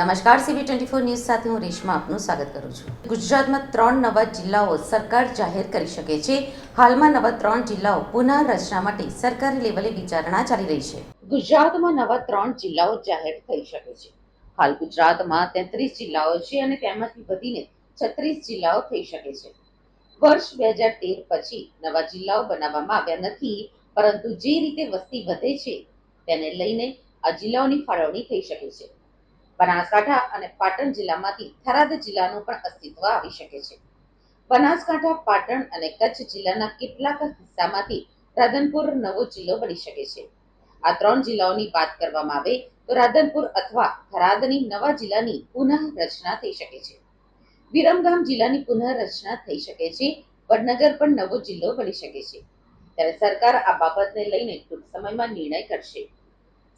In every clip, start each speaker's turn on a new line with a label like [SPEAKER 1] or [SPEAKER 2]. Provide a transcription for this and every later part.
[SPEAKER 1] નમસ્કાર CB twenty four news સાથે હું રેશમા આપનું સ્વાગત કરું છું. ગુજરાતમાં ત્રણ નવા જિલ્લાઓ સરકાર જાહેર કરી શકે છે. હાલમાં નવા ત્રણ જિલ્લાઓ પુનઃ રચના માટે સરકારી લેવલે વિચારણા ચાલી રહી છે. ગુજરાતમાં નવા ત્રણ જિલ્લાઓ જાહેર થઈ શકે છે. હાલ ગુજરાતમાં તેત્રીસ જિલ્લાઓ છે અને તેમાંથી વધીને છત્રીસ જિલ્લાઓ થઈ શકે છે. વર્ષ બે હજાર તેર પછી નવા જિલ્લાઓ બનાવવામાં આવ્યા નથી, પરંતુ જે રીતે વસ્તી વધે છે તેને લઈને આ જિલ્લાઓની ફાળવણી થઈ શકે છે. બનાસકાંઠા અને પાટણ જિલ્લામાંથી થરાદ જિલ્લાનું પણ અસ્તિત્વ આવી શકે છે. બનાસકાંઠા, પાટણ અને કચ્છ જિલ્લાના કેટલાક હિસ્સામાંથી રાધનપુર નવો જિલ્લો બની શકે છે. આ ત્રણ જિલ્લાઓની વાત કરવામાં આવે તો રાધનપુર અથવા થરાદની નવા જિલ્લાની પુનઃ રચના થઈ શકે છે. વિરમગામ જિલ્લાની પુનઃ રચના થઈ શકે છે. વડનગર પણ નવો જિલ્લો બની શકે છે. ત્યારે સરકાર આ બાબતને લઈને ટૂંક સમયમાં નિર્ણય કરશે.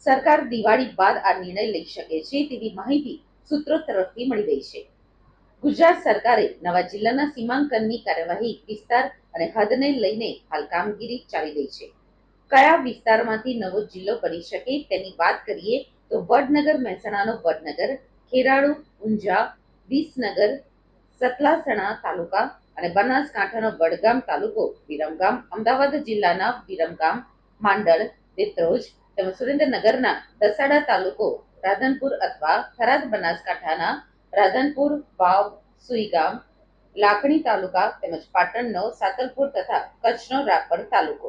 [SPEAKER 1] સરકાર દિવાળી બાદ આ નિર્ણય લઈ શકે છે તેવી માહિતી સૂત્રો તરફથી મળી રહી છે. ગુજરાત સરકારે નવા જિલ્લાના સીમાંકનની કાર્યવાહી વિસ્તાર અને હદને લઈને હાલ કામગીરી ચાલી રહી છે. કયા વિસ્તારમાંથી નવો જિલ્લો બની શકે તેની વાત કરીએ તો વડનગર, મહેસાણાનો વડનગર, ખેરાળુ, ઊંઝા, વિસનગર, સતલાસણા તાલુકા અને બનાસકાંઠાનો વડગામ તાલુકો વિરમગામ, અમદાવાદ જિલ્લાના વિરમગામ માંડળ દેત્રોજ તેમજ સુરેન્દ્રનગરના દસાડા તાલુકો રાધનપુર અથવા થરાદ બનાસકાંઠાના રાધનપુર, વાવ, સુઈગામ, લાખણી તાલુકા તેમજ પાટણનો સાતલપુર તથા કચ્છનો રાપર તાલુકો.